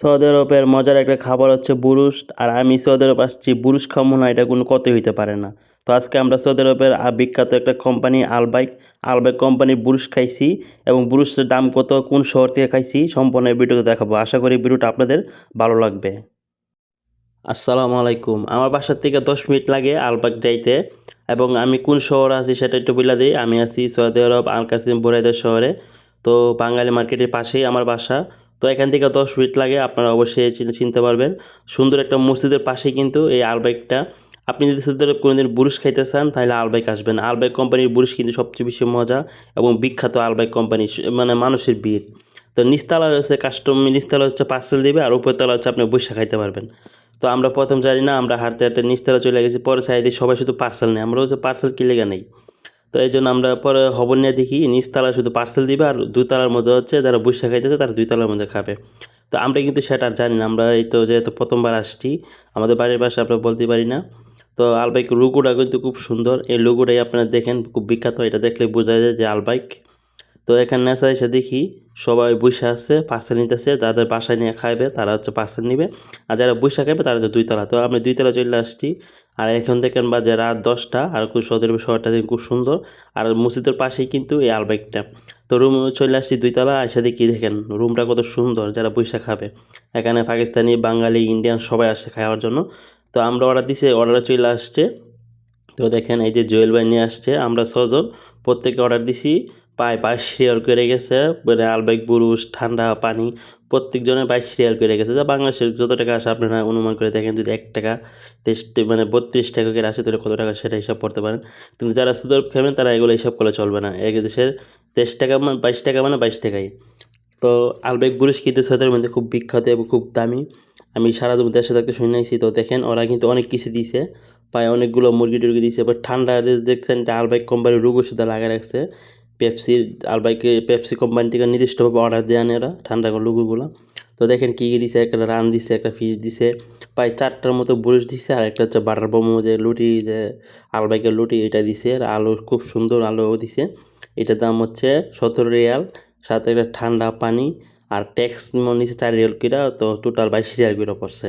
Saudi আরবের মজার একটা খাবার হচ্ছে বুরুস আর আমি সৌদি আরব আসছি বুরুস খাব না, এটা কোনো কথাই হইতে পারে না। তো আজকে আমরা সৌদি আরবের বিখ্যাত একটা কোম্পানি আলবাইক আলবাইক কোম্পানির বুরুস খাইছি, এবং বুরুসের দাম কত, কোন শহর থেকে খাইছি, সম্পূর্ণ ভিডিওতে দেখাবো। আশা করি ভিডিওটা আপনাদের ভালো লাগবে। আসসালামু আলাইকুম। আমার বাসার থেকে দশ মিনিট লাগে আলবাগ যাইতে, এবং আমি কোন শহরে আছি সেটা একটু বলে দিই। আমি আছি সৌদি আরব আল কাসিম বুরাইদের শহরে। তো বাঙালি মার্কেটের পাশেই আমার বাসা। তো এখান থেকে দশ মিনিট লাগে আপনারা অবশ্যই চিনতে পারবেন। সুন্দর একটা মসজিদের পাশেই কিন্তু এই আলবাইকটা। আপনি যদি সৌদি কোনোদিন বুরুশ খাইতে চান, তাহলে আলবাইক আসবেন। আলবাইক কোম্পানির বুরুশ কিন্তু সবচেয়ে বেশি মজা এবং বিখ্যাত আলবাইক কোম্পানি মানে মানুষের বীর তো নিচতলা হচ্ছে কাস্টম নিচতলা হচ্ছে পার্সেল দিবে আর উপরতলা হচ্ছে আপনি বসে খাইতে পারবেন। তো আমরা প্রথম জানি না, আমরা হাঁটতে হাঁটতে নিচতলা চলে গেছি, পরে চাইদি সবাই শুধু পার্সেল নেই আমরা হচ্ছে পার্সেল কি লেগে নেই। তো এই জন্য আমরা পরে হব নিয়ে দেখি নিচতলা শুধু পার্সেল দিবে আর দুইতলার মধ্যে হচ্ছে যারা বসে খাইতেছে তারা দুইতলার মধ্যে খাবে। তো আমরা কিন্তু সেটা আর জানি না, আমরা এই তো যেহেতু প্রথমবার আসছি, আমাদের বাড়ির পাশে আমরা বলতে পারি না। তো আলবাইক লুগোটা কিন্তু খুব সুন্দর, এই লুগোটাই আপনারা দেখেন, খুব বিখ্যাত, এটা দেখলে বোঝা যায় যে আলবাইক তো এখানে নেশা এসে দেখি সবাই বসে আসছে পার্সেল নিতেছে যাদের বাসায় নিয়ে খাইবে, তারা হচ্ছে পার্সেল নিবে। আর যারা বসে খাইবে, তারা হচ্ছে দুইতলা। তো আমি দুইতলা চলে আসছি। আর এখন দেখেন বাজে রাত দশটা, আর খুব সদর শহরটা দেখেন খুব সুন্দর। আর মসজিদের পাশেই কিন্তু এই আলবাইকটা তো রুম চলে আসছি দুইতলা, এসে দেখি দেখেন রুমটা কত সুন্দর, যারা বৈশা খাবে। এখানে পাকিস্তানি, বাঙালি, ইন্ডিয়ান সবাই আসে খাওয়ার জন্য। তো আমরা অর্ডার দিছি অর্ডার চলে আসছে। তো দেখেন এই যে জুয়েল ভাই নিয়ে আসছে, আমরা ছজন। প্রত্যেকে অর্ডার দিছি। প্রায় বাইশ শেয়ার করে গেছে মানে আলবাইক বুরুষ ঠান্ডা পানি, প্রত্যেকজনের বাইশ রিয়াল করে গেছে। যা বাংলাদেশের যত টাকা আসে আপনারা অনুমান করে দেখেন, যদি এক টাকা তেইশ মানে বত্রিশ টাকা করে আসে, তাহলে কত টাকা সেটা হিসাব করতে পারেন। কিন্তু যারা সুদর খাবেন, তারা এগুলো হিসাব করলে চলবে না। এক দেশের তেইশ টাকা মানে বাইশ টাকা মানে বাইশ টাকাই। তো আলবেগ বুরুশ কিন্তু সৌদের মধ্যে খুব বিখ্যাত এবং খুব দামি। আমি সারা দেশে থাকতে শুনেছি তো দেখেন ওরা কিন্তু অনেক কিছু দিয়েছে। পায়ে অনেকগুলো মুরগি টুরগি দিয়েছে এবার ঠান্ডা দেখছেন এটা আলবাইক কোম্পানির রুগো সুদা লাগিয়ে রাখছে। পেপসির আলবাইকে পেপসি কোম্পানি থেকে নির্দিষ্টভাবে অর্ডার দেন এরা ঠান্ডা লুগুগুলো তো দেখেন কী কী দিছে, একটা রান দিছে, একটা ফিশ দিছে, প্রায় চারটার মতো বুরুশ দিছে, আর একটা হচ্ছে বাটার বোমো যে লুটি, যে আলবাইকের লুটি এটা দিছে, আর আলু খুব সুন্দর আলুও দিছে। এটার দাম হচ্ছে সতেরো রিয়াল, সাথে একটা ঠান্ডা পানি, আর ট্যাক্স নিচে চার রিয়াল কিরা তো টোটাল বাইশ রিয়াল কিলো পড়ছে।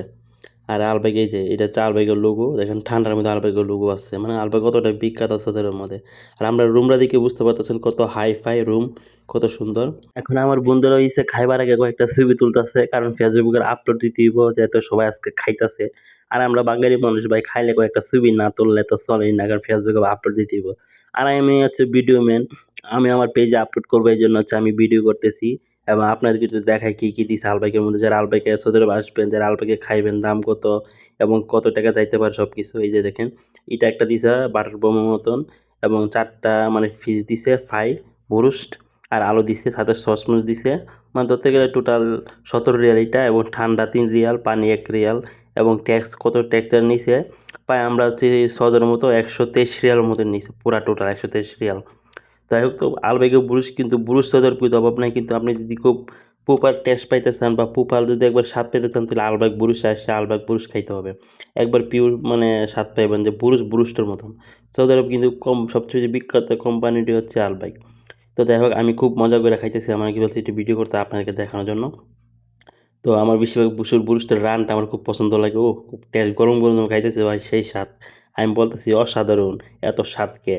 আর আলবাগ এই যে, এটা হচ্ছে আলবাগের লোগো দেখেন ঠান্ডার মধ্যে আলবাগের লোগো আছে মানে আলবাগ কতটা বিখ্যাত আছে ওদের মধ্যে। আর আমরা রুমরা দেখে বুঝতে পারতেছেন কত হাই ফাই রুম, কত সুন্দর। এখন আমার বন্ধুরা হইছে খাইবার আগে কয়েকটা ছবি তুলতেছে, কারণ ফেসবুকের আপলোড দিতে হইব, যেহেতু সবাই আজকে খাইতেছে। আর আমরা বাঙালি মানুষ ভাই, খাইলে কয়েকটা ছবি না তুললে তো চলেই না, কারণ ফেসবুকে আপলোড দিতে হইব। আর আমি হচ্ছে ভিডিও ম্যান, আমি আমার পেজে আপলোড করব, এই জন্য হচ্ছে আমি ভিডিও করতেছি। এবং আপনাদেরকে যদি দেখাই কী কী দিচ্ছে আলবাইকের মধ্যে যারা আলবাইকে সৌদি আসবেন যারা আলবাইকে খাইবেন, দাম কত এবং কত টাকা যাইতে পারে সব কিছু এই যে দেখেন, এটা একটা দিছে বাটার বোমের মতন এবং চারটা মানে ফিশ দিছে ফ্রাই বুরুস্ট আর আলু দিছে, সাথে সসমস দিছে মানে ধরতে গেলে টোটাল সতেরো রিয়াল এটা এবং ঠান্ডা তিন রিয়াল, পানি এক রিয়াল এবং ট্যাক্স কত ট্যাক্সের নিছে প্রায় আমরা হচ্ছে সদের মতো একশো তেইশ রিয়াল মতো নিছে, পুরা টোটাল একশো তেইশ রিয়াল। যাই হোক তো আলবেগে ব্রুশ কিন্তু ব্রুশ তৈরির কোনো অভাব নাই, কিন্তু আপনি যদি খুব পোপার টেস্ট পাইতে চান বা প্রপার যদি একবার স্বাদ পেতে চান, তাহলে আলবাগ বুরুষ আসছে আলবাগ বুরুষ খাইতে হবে। একবার পিওর মানে স্বাদ পাইবেন যে বুরুষ বুরুষটার মতন। সৌদি আরব কিন্তু কম, সবচেয়ে বেশি বিখ্যাত কোম্পানিটি হচ্ছে আলবাইক তো যাই হোক, আমি খুব মজা করে খাইতেছি আমার কি বলছি একটু ভিডিও করতে আপনাদেরকে দেখানোর জন্য। তো আমার বেশিরভাগ বুসুর বুরুষটার রানটা আমার খুব পছন্দ লাগে ও খুব টেস্ট, গরম গরম খাইতেছে, ভাই, সেই স্বাদ। আমি বলতেছি অসাধারণ, এত স্বাদকে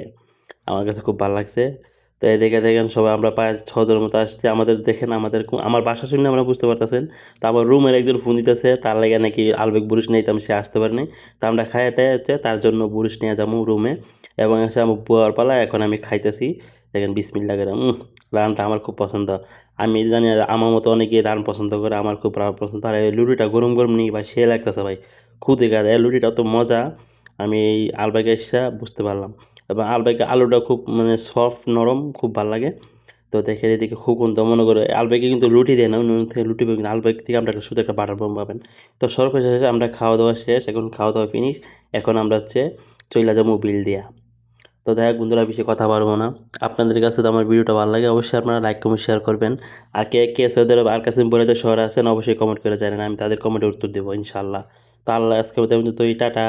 আমার কাছে খুব ভালো লাগছে। তো দেখে দেখেন সবাই আমরা প্রায় ছজন মতো আসছি। আমাদের দেখেন আমাদের আমার বাসা শুনে আমরা বুঝতে পারতেছেন। তো আমার রুমের একজন ফোন দিতেছে, তার লাগে নাকি আলবেক বুরুষ নেই তো আমি সে আসতে পারিনি। তো আমরা হচ্ছে তার জন্য বুরুষ নিয়ে যাব রুমে এবং এসে আমার বুয়ার পালা এখন আমি খাইতেছি। দেখেন বিসমিল্লা উম রানটা আমার খুব পছন্দ। আমি জানি আমার মতো অনেকেই রান পছন্দ করে, আমার খুব রান পছন্দ। আর এই লুটিটা গরম গরম নেই ভাই, সে লাগতেছে ভাই। খুদে গাছ এই লুটিটা অত মজা। আমি এই আলবাগে এসে বুঝতে পারলাম। এবং আলবাইকে আলুটা খুব মানে সফট নরম, খুব ভালো লাগে। তো দেখে এদিকে খুকুন তো মনে করে আলবাইকে কিন্তু লুটি দেয় না অন্য থেকে লুটি পাবেন কিন্তু আলবাইক থেকে আমরা শুধু একটা বাটার বম পাবেন তো সর্বশেষে শেষে আমরা খাওয়া দাওয়া শেষ, এখন খাওয়া দাওয়া ফিনিশ এখন আমরা হচ্ছে চইলা যাব বিল দিয়া। তো যাই হোক বন্ধুরা বেশি কথা পারব না। আপনাদের কাছে তো আমার ভিডিওটা ভালো লাগে, অবশ্যই আপনারা লাইক কমেন্ট শেয়ার করবেন। আর কে কে সৌদি আর কাছে বলে তো শহরে আছেন, অবশ্যই কমেন্ট করে জানেন, আমি তাদের কমেন্টে উত্তর দেবো ইনশাল্লাহ তো আল্লাহ আজকে তো টাটা।